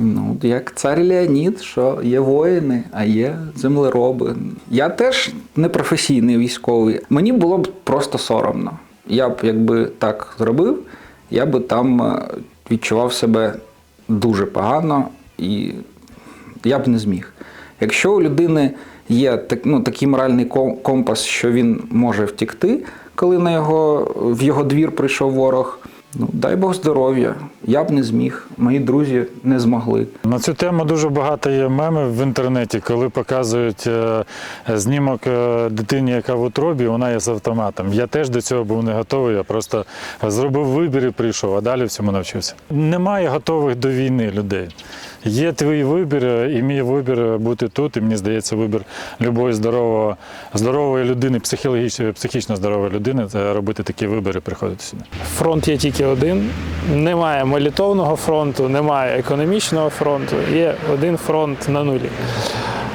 Ну, як цар Леонід, що є воїни, а є землероби. Я теж не професійний військовий. Мені було б просто соромно. Я б, якби так зробив, я би там е, відчував себе дуже погано і я б не зміг. Якщо у людини є так, ну, такий моральний компас, що він може втікти, коли на його, в його двір прийшов ворог, ну дай Бог здоров'я. Я б не зміг, мої друзі не змогли. На цю тему дуже багато є мемів в інтернеті, коли показують е, знімок е, дитині, яка в утробі, вона є з автоматом. Я теж до цього був не готовий. Я просто зробив вибір і прийшов, а далі всьому навчився. Немає готових до війни людей. Є твій вибір, е, і мій вибір бути тут. І мені здається, вибір любої здорового, здорової людини, психологічно, психічно здорової людини це робити такі вибори, приходити сюди. Фронт є тільки один. Немає молитовного фронту, немає економічного фронту. Є один фронт на нулі.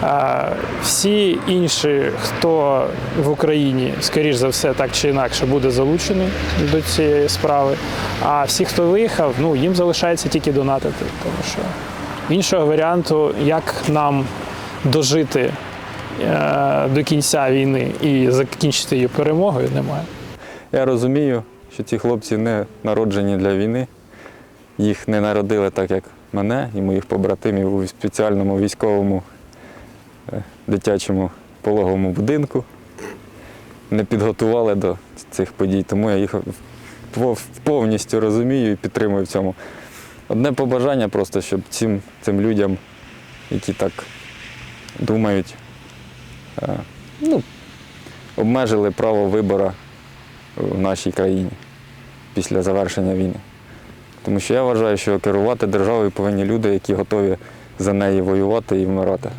А всі інші, хто в Україні, скоріш за все, так чи інакше, буде залучений до цієї справи. А всі, хто виїхав, ну їм залишається тільки донатити, тому що іншого варіанту, як нам дожити е, до кінця війни і закінчити її перемогою, немає. Я розумію, що ці хлопці не народжені для війни. Їх не народили так, як мене і моїх побратимів у спеціальному військовому е, дитячому пологовому будинку. Не підготували до цих подій, тому я їх повністю розумію і підтримую в цьому. Одне побажання просто, щоб цим, цим людям, які так думають, е, ну, обмежили право вибору в нашій країні після завершення війни. Тому що я вважаю, що керувати державою повинні люди, які готові за неї воювати і вмирати.